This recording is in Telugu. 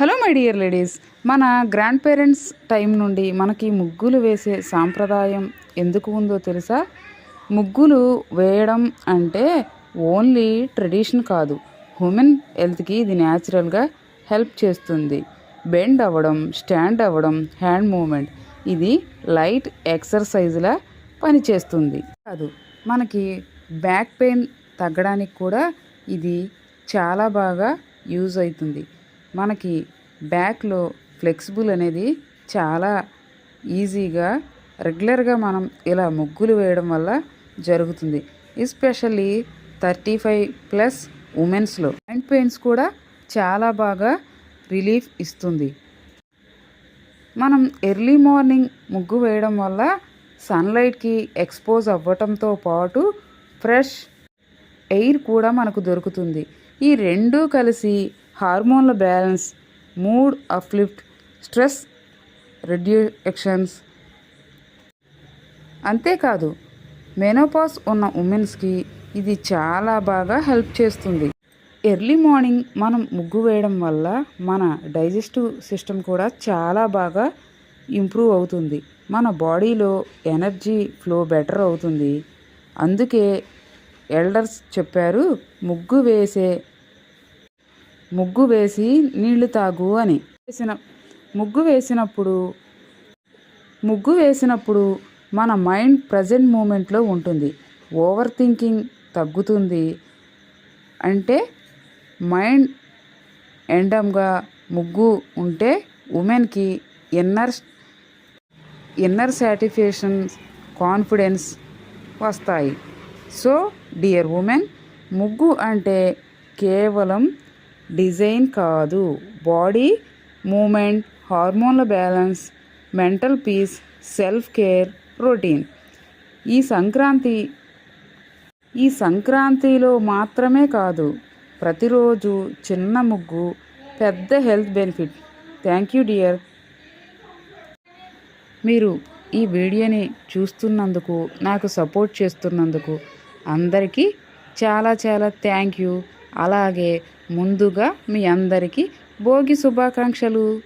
Hello my dear ladies. మన గ్రాండ్ పేరెంట్స్ టైం నుండి మనకి ముగ్గులు వేసే సాంప్రదాయం ఎందుకు ఉందో తెలుసా? ముగ్గులు వేయడం అంటే ఓన్లీ ట్రెడిషన్ కాదు. హ్యూమన్ హెల్త్కి ఇది న్యాచురల్గా హెల్ప్ చేస్తుంది. బెండ్ అవ్వడం స్టాండ్ అవ్వడం హ్యాండ్ మూమెంట్ ఇది లైట్ ఎక్సర్సైజ్లా పనిచేస్తుంది కాదు మనకి బ్యాక్ పెయిన్ తగ్గడానికి కూడా ఇది చాలా బాగా యూజ్ అవుతుంది. మనకి బ్యాక్లో ఫ్లెక్సిబుల్ అనేది చాలా ఈజీగా రెగ్యులర్గా మనం ఇలా ముగ్గులు వేయడం వల్ల జరుగుతుంది. ఎస్పెషల్లీ థర్టీ ఫైవ్ ప్లస్ ఉమెన్స్లో. హ్యాండ్ పెయిన్స్ కూడా చాలా బాగా రిలీఫ్ ఇస్తుంది. మనం ఎర్లీ మార్నింగ్ ముగ్గు వేయడం వల్ల సన్లైట్కి ఎక్స్పోజ్ అవ్వటంతో పాటు ఫ్రెష్ ఎయిర్ కూడా మనకు దొరుకుతుంది. ఈ రెండూ కలిసి హార్మోన్ల balance mood uplift stress reductions అంతేకాదు మెనోపాస్ ఉన్న ఉమెన్స్కి ఇది చాలా బాగా హెల్ప్ చేస్తుంది. ఎర్లీ మార్నింగ్ మనం ముగ్గు వేయడం వల్ల మన డైజెస్టివ్ సిస్టమ్ కూడా చాలా బాగా ఇంప్రూవ్ అవుతుంది. మన బాడీలో ఎనర్జీ ఫ్లో బెటర్ అవుతుంది. అందుకే ఎల్డర్స్ చెప్పారు ముగ్గు వేసే ముగ్గు వేసి నీళ్ళు తాగు అని వేసిన ముగ్గు వేసినప్పుడు ముగ్గు వేసినప్పుడు మన మైండ్ ప్రజెంట్ మూమెంట్లో ఉంటుంది. ఓవర్ థింకింగ్ తగ్గుతుంది అంటే మైండ్ ఎండమ్గా ముగ్గు ఉంటే ఉమెన్కి ఇన్నర్ ఇన్నర్ సాటిస్ఫాక్షన్ కాన్ఫిడెన్స్ వస్తాయి. సో డియర్ ఉమెన్ ముగ్గు అంటే కేవలం డిజైన్ కాదు. బాడీ మూమెంట్ హార్మోన్ల balance mental peace self care routine. ఈ సంక్రాంతి ఈ సంక్రాంతిలో మాత్రమే కాదు ప్రతిరోజు చిన్న ముగ్గు పెద్ద health benefit. Thank you dear. మీరు ఈ వీడియోని చూస్తున్నందుకు నాకు సపోర్ట్ చేస్తున్నందుకు అందరికీ చాలా చాలా థ్యాంక్ యూ. అలాగే ముందుగా మీ అందరికీ భోగి శుభాకాంక్షలు.